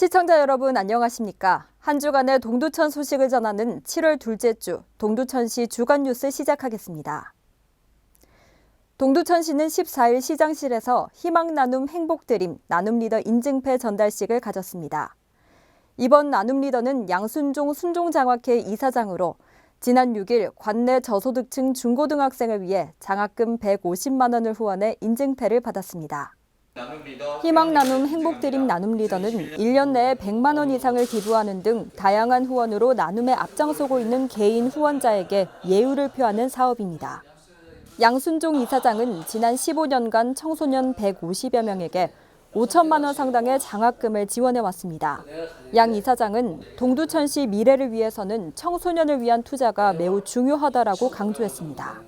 시청자 여러분 안녕하십니까? 한 주간의 동두천 소식을 전하는 7월 둘째 주 동두천시 주간 뉴스 시작하겠습니다. 동두천시는 14일 시장실에서 희망 나눔 행복 드림 나눔 리더 인증패 전달식을 가졌습니다. 이번 나눔 리더는 양순종 순종장학회 이사장으로 지난 6일 관내 저소득층 중고등학생을 위해 장학금 150만 원을 후원해 인증패를 받았습니다. 희망 나눔 행복 드림 나눔 리더는 1년 내에 100만 원 이상을 기부하는 등 다양한 후원으로 나눔에 앞장서고 있는 개인 후원자에게 예우를 표하는 사업입니다. 양순종 이사장은 지난 15년간 청소년 150여 명에게 5천만 원 상당의 장학금을 지원해 왔습니다. 양 이사장은 동두천시 미래를 위해서는 청소년을 위한 투자가 매우 중요하다라고 강조했습니다.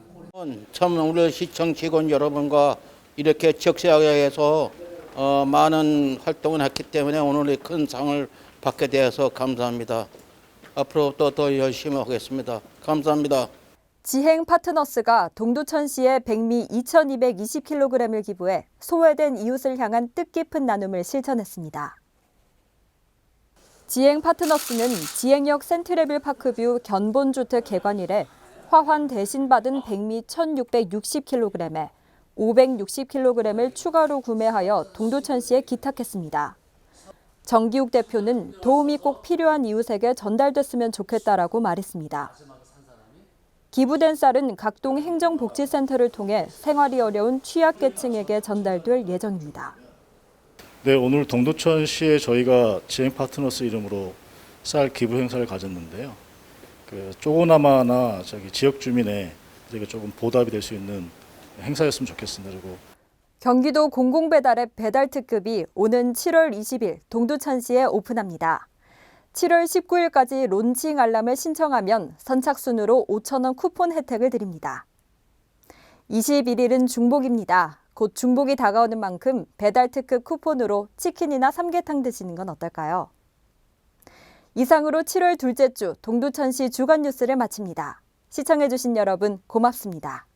참 우리 시청 직원 여러분과 이렇게 적시하게 해서 어, 많은 활동을 했기 때문에 오늘 큰 상을 받게 되어서 감사합니다. 앞으로 또 더 열심히 하겠습니다. 감사합니다. 지행 파트너스가 동두천시에 백미 2,220kg을 기부해 소외된 이웃을 향한 뜻깊은 나눔을 실천했습니다. 지행 파트너스는 지행역 센트레빌 파크뷰 견본주택 개관 이래 화환 대신 받은 백미 1,660kg에 560kg을 추가로 구매하여 동두천 시에 기탁했습니다. 정기욱 대표는 도움이 꼭 필요한 이웃에게 전달됐으면 좋겠다라고 말했습니다. 기부된 쌀은 각동 행정복지센터를 통해 생활이 어려운 취약계층에게 전달될 예정입니다. 네, 오늘 동두천 시에 저희가 지행 파트너스 이름으로 쌀 기부 행사를 가졌는데요. 그 조그나마나 저기 지역 주민의 조금 보답이 될 수 있는 행사였으면 좋겠습니다. 그리고 경기도 공공배달앱 배달 특급이 오는 7월 20일 동두천시에 오픈합니다. 7월 19일까지 론칭 알람을 신청하면 선착순으로 5,000원 쿠폰 혜택을 드립니다. 21일은 중복입니다. 곧 중복이 다가오는 만큼 배달 특급 쿠폰으로 치킨이나 삼계탕 드시는 건 어떨까요? 이상으로 7월 둘째 주 동두천시 주간 뉴스를 마칩니다. 시청해주신 여러분 고맙습니다.